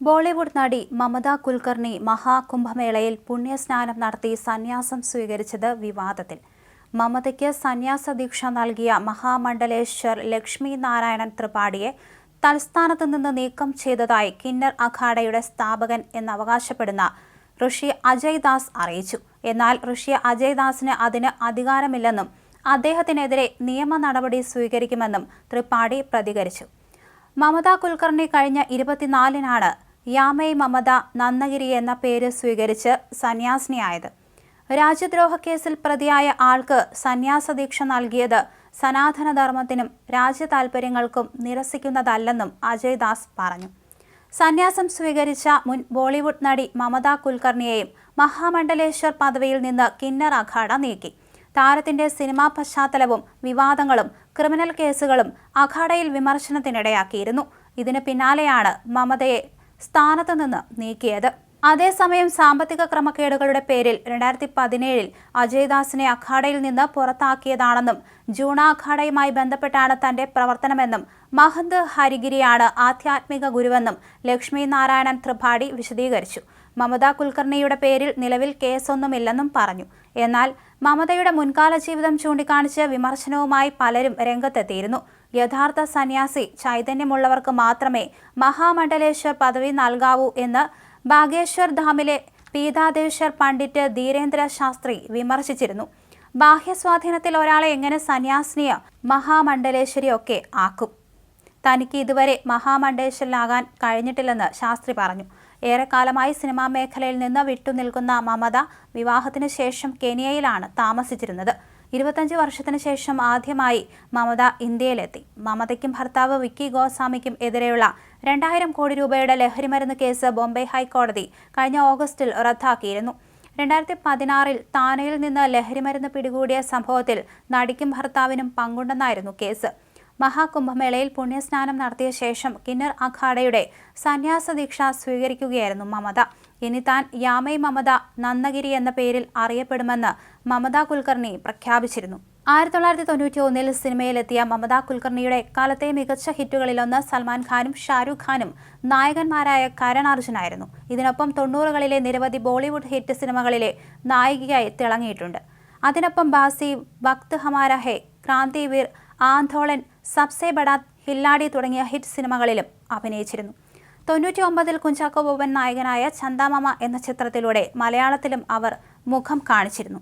ബോളിവുഡ് നടി മമത കുൽക്കർണി മഹാകുംഭമേളയിൽ പുണ്യസ്നാനം നടത്തി സന്യാസം സ്വീകരിച്ചത് വിവാദത്തിൽ. മമതയ്ക്ക് സന്യാസ ദീക്ഷ നൽകിയ മഹാമണ്ഡലേശ്വർ ലക്ഷ്മി നാരായണൻ ത്രിപാഠിയെ തൽസ്ഥാനത്ത് നിന്ന് നീക്കം ചെയ്തതായി കിന്നർ അഖാഡയുടെ സ്ഥാപകൻ എന്നവകാശപ്പെടുന്ന ഋഷി അജയ് ദാസ് അറിയിച്ചു. എന്നാൽ ഋഷി അജയ് ദാസിന് അതിന് അധികാരമില്ലെന്നും അദ്ദേഹത്തിനെതിരെ നിയമ നടപടി സ്വീകരിക്കുമെന്നും ത്രിപാഠി പ്രതികരിച്ചു. മമത കുൽക്കർണി കഴിഞ്ഞ ഇരുപത്തിനാലിനാണ് യാമൈ മമത നന്നഗിരി എന്ന പേര് സ്വീകരിച്ച് സന്യാസിനിയായത്. രാജ്യദ്രോഹ കേസിൽ പ്രതിയായ ആൾക്ക് സന്യാസദീക്ഷ നൽകിയത് സനാതനധർമ്മത്തിനും രാജ്യ താൽപര്യങ്ങൾക്കും നിരസിക്കുന്നതല്ലെന്നും അജയ് ദാസ് പറഞ്ഞു. സന്യാസം സ്വീകരിച്ച മുൻ ബോളിവുഡ് നടി മമത കുൽക്കർണിയെയും മഹാമണ്ഡലേശ്വർ പദവിയിൽ നിന്ന് കിന്നർ അഖാഡ നീക്കി. താരത്തിന്റെ സിനിമാ പശ്ചാത്തലവും വിവാദങ്ങളും ക്രിമിനൽ കേസുകളും അഖാഡയിൽ വിമർശനത്തിനിടയാക്കിയിരുന്നു. ഇതിന് പിന്നാലെയാണ് മമതയെ സ്ഥാനത്ത് നിന്ന് നീക്കിയത്. അതേസമയം സാമ്പത്തിക ക്രമക്കേടുകളുടെ പേരിൽ രണ്ടായിരത്തി പതിനേഴിൽ അജയ്ദാസിനെ അഖാഡയിൽ നിന്ന് പുറത്താക്കിയതാണെന്നും ജൂണ അഖാഡയുമായി ബന്ധപ്പെട്ടാണ് തന്റെ പ്രവർത്തനമെന്നും മഹന്ത് ഹരിഗിരിയാണ് ആധ്യാത്മിക ഗുരുവെന്നും ലക്ഷ്മി നാരായണൻ ത്രിപാഠി വിശദീകരിച്ചു. മമത കുൽക്കർണിയുടെ പേരിൽ നിലവിൽ കേസൊന്നുമില്ലെന്നും പറഞ്ഞു. എന്നാൽ മമതയുടെ മുൻകാല ജീവിതം ചൂണ്ടിക്കാണിച്ച് വിമർശനവുമായി പലരും രംഗത്തെത്തിയിരുന്നു. യഥാർത്ഥ സന്യാസി ചൈതന്യമുള്ളവർക്ക് മാത്രമേ മഹാമണ്ഡലേശ്വർ പദവി നൽകാവൂ എന്ന് ബാഗേശ്വർ ധാമിലെ പീതാദേശ്വർ പണ്ഡിറ്റ് ധീരേന്ദ്ര ശാസ്ത്രി വിമർശിച്ചിരുന്നു. ബാഹ്യസ്വാധീനത്തിൽ ഒരാളെ എങ്ങനെ സന്യാസിനിയോ മഹാമണ്ഡലേശ്വരിയൊക്കെ ആക്കും. തനിക്ക് ഇതുവരെ മഹാമണ്ഡേശ്വരിലാകാൻ കഴിഞ്ഞിട്ടില്ലെന്ന് ശാസ്ത്രി പറഞ്ഞു. ഏറെക്കാലമായി സിനിമാ മേഖലയിൽ നിന്ന് വിട്ടുനിൽക്കുന്ന മമത വിവാഹത്തിന് ശേഷം കെനിയയിലാണ് താമസിച്ചിരുന്നത്. ഇരുപത്തഞ്ച് വർഷത്തിന് ശേഷം ആദ്യമായി മമത ഇന്ത്യയിലെത്തി. മമതയ്ക്കും ഭർത്താവ് വിക്കി ഗോസ്വാമിക്കും എതിരെയുള്ള രണ്ടായിരം കോടി രൂപയുടെ ലഹരിമരുന്ന് കേസ് ബോംബെ ഹൈക്കോടതി കഴിഞ്ഞ ഓഗസ്റ്റിൽ റദ്ദാക്കിയിരുന്നു. രണ്ടായിരത്തി പതിനാറിൽ താനയിൽ നിന്ന് ലഹരിമരുന്ന് പിടികൂടിയ സംഭവത്തിൽ നടിക്കും ഭർത്താവിനും പങ്കുണ്ടെന്നായിരുന്നു കേസ്. മഹാകുംഭമേളയിൽ പുണ്യസ്നാനം നടത്തിയ ശേഷം കിന്നർ അഖാഡയുടെ സന്യാസ ദീക്ഷ സ്വീകരിക്കുകയായിരുന്നു മമത. ഇനി താൻ യാമൈ മമത നന്നഗിരി എന്ന പേരിൽ അറിയപ്പെടുമെന്ന് മമത കുൽക്കർണി പ്രഖ്യാപിച്ചിരുന്നു. ആയിരത്തി തൊള്ളായിരത്തി തൊണ്ണൂറ്റി ഒന്നിൽ സിനിമയിലെത്തിയ മമത കുൽക്കർണിയുടെ കാലത്തെ മികച്ച ഹിറ്റുകളിലൊന്ന് സൽമാൻ ഖാനും ഷാരൂഖ് ഖാനും നായകന്മാരായ കരൺ അർജുനായിരുന്നു. ഇതിനൊപ്പം തൊണ്ണൂറുകളിലെ നിരവധി ബോളിവുഡ് ഹിറ്റ് സിനിമകളിലെ നായികയായി തിളങ്ങിയിട്ടുണ്ട്. അതിനൊപ്പം ബാസി വക്ത് ഹമാര ഹെ ക്രാന്തിവീർ ആന്തോളൻ സബ്സെ ബഡാത് ഹില്ലാടി തുടങ്ങിയ ഹിറ്റ് സിനിമകളിലും അഭിനയിച്ചിരുന്നു. തൊണ്ണൂറ്റി ഒമ്പതിൽ കുഞ്ചാക്കോ ബോബൻ നായകനായ ചന്ദാമമ എന്ന ചിത്രത്തിലൂടെ മലയാളത്തിലും അവർ മുഖം കാണിച്ചിരുന്നു.